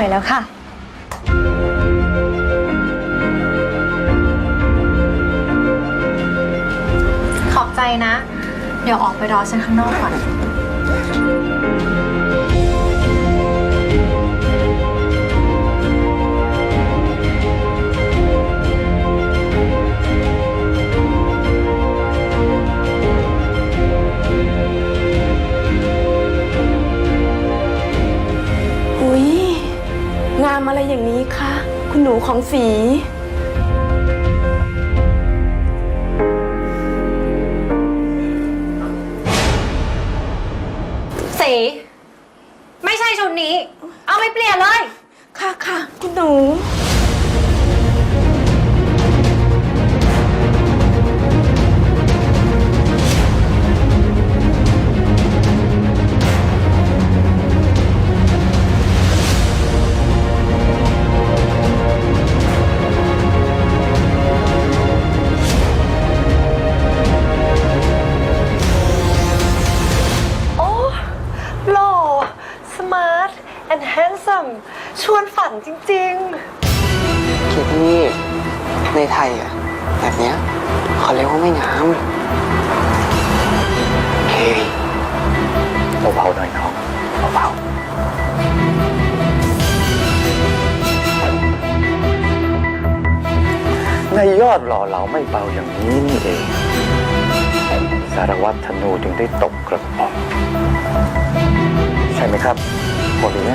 วยแล้วค่ะ ขอบใจนะ เดี๋ยวออกไปรอฉันข้างนอกก่อน งามอะไรอย่างนี้คะ คุณหนูของสี สี ไม่ใช่ชุดนี้ เอาไปเปลี่ยนเลย ค่ะค่ะคุณหนู and handsome ชวนฝันจริง คิดนี่ในไทยอะ แบบเนี้ยเขาเรียกว่าไม่งามเฮ้ยเบาๆหน่อยน้องเบาในยอดหล่อเหลาไม่เบาอย่างนี้นี่เอง สารวัตรธนูจึงได้ตกกระป๋องใช่ไหมครับพอเลี้ย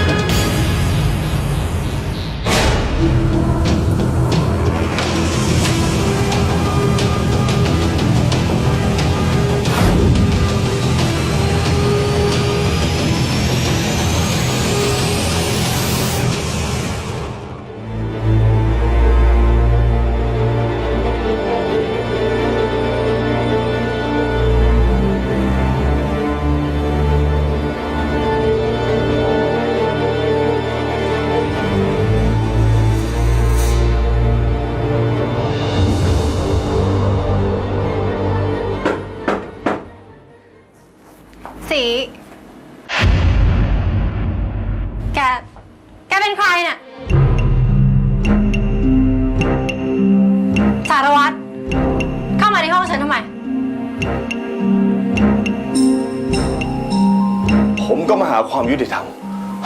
เป็นใครเนี่ย สารวัตร เข้ามาในห้องฉันทำไม ผมก็มาหาความยุติธรรม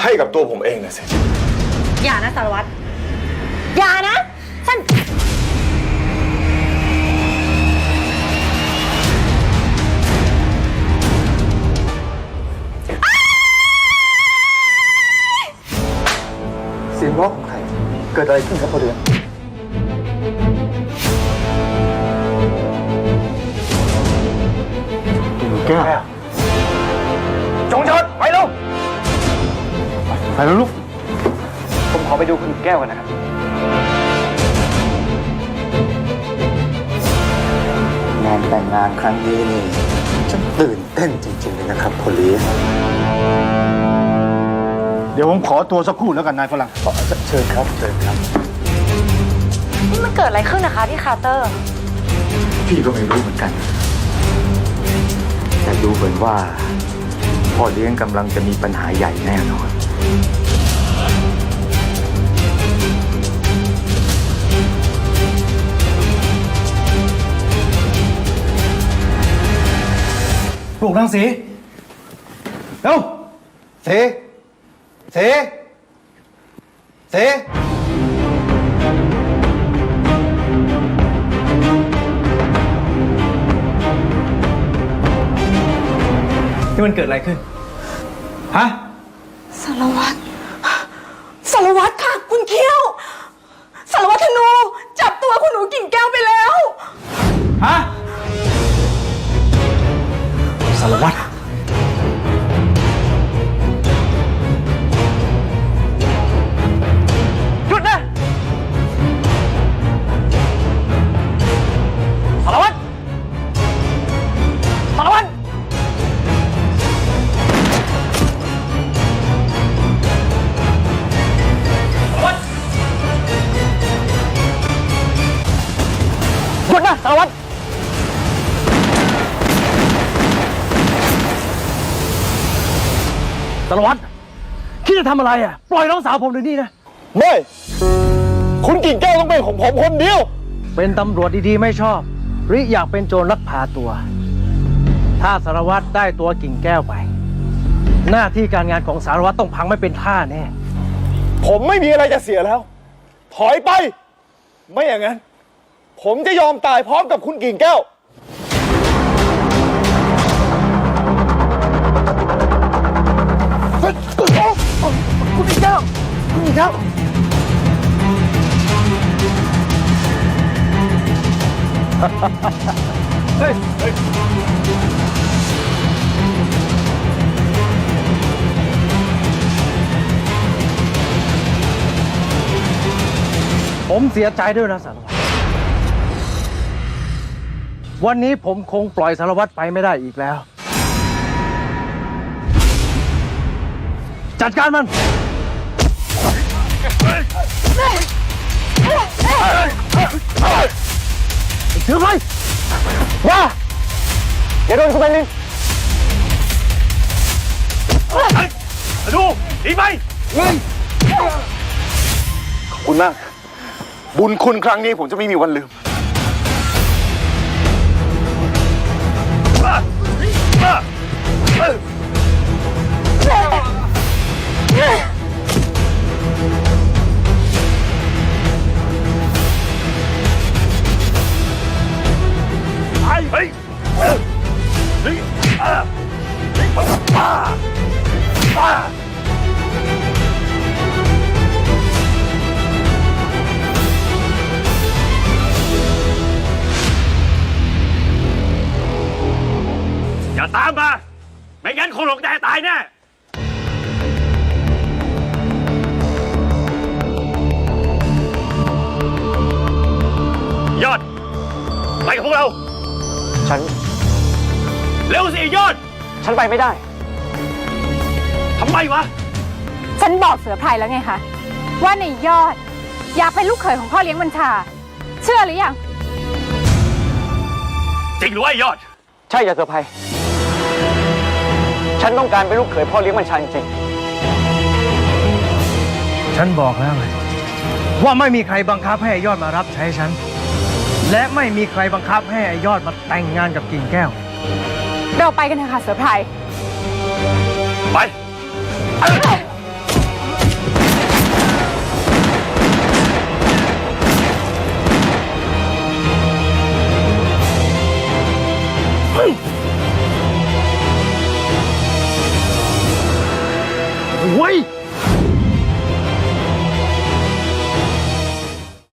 ให้กับตัวผมเองนะสิ อย่านะสารวัตร อย่านะ เกิดอะไรขึ้นครับพอเลี้ยงหนูแก้วจงเฉิดไปลูกไปแล้วลูก ผมขอไปดูคุณแก้วกันนะครับงานแต่งงานครั้งนี้นี่ฉันตื่นเต้นจริงๆเลยนะครับพอเลี้ยง เดี๋ยวผมขอตัวสักครู่แล้วกันนายฝรั่งเชิญครับเชิญครับ นี่มันเกิดอะไรขึ้นนะคะพี่คาร์เตอร์ พี่ก็ไม่รู้เหมือนกัน แต่ดูเหมือนว่า พ่อเลี้ยงกำลังจะมีปัญหาใหญ่แน่นอนปลูกนางสีเร็วสี สีสีนี่มันเกิดอะไรขึ้น ฮะ สารวัตร สารวัตรค่ะ คุณเขี้ยว สารวัตรธนู จับตัวคุณหนูกิ่งแก้วไปแล้ว ฮะ สารวัตร สารวัตรคิดจะทำอะไรอะ ปล่อยน้องสาวผมเดี๋ยวนี้นะ ไม่ คุณกิ่งแก้วต้องเป็นของผมคนเดียว เป็นตำรวจดีๆไม่ชอบ หรืออยากเป็นโจรลักพาตัว ถ้าสารวัตรได้ตัวกิ่งแก้วไป หน้าที่การงานของสารวัตรต้องพังไม่เป็นท่าแน่ ผมไม่มีอะไรจะเสียแล้ว ถอยไป ไม่อย่างนั้น ผมจะยอมตายพร้อมกับคุณกิ่งแก้ว ผมเสียใจด้วยนะสารวัตร วันนี้ผมคงปล่อยสารวัตรไปไม่ได้อีกแล้ว จัดการมัน ถือไฟว่าอย่าโดนคุณไปลินดูหนีไปขอบคุณมาก บุญคุณครั้งนี้ผมจะไม่มีวันลืม ร็วสิยอด ฉันไปไม่ได้ ทำไมวะ ฉันบอกเสือไพรแล้วไงคะว่าในยอด อยากเป็นลูกเขยของพ่อเลี้ยงบัญชา เชื่อหรือยัง จริงหรือว่ายอด ใช่อย่าเซอร์ไพรส์ฉันต้องการเป็นลูกเขยพ่อเลี้ยงมันชันจริงฉันบอกแล้วไงว่าไม่มีใครบังคับให้ไอ้ยอดมารับใช้ฉัน และไม่มีใครบังคับให้ไอ้ยอดมาแต่งงานกับกิ่งแก้ว เราไปกันเถอะค่ะเสือไพร ไป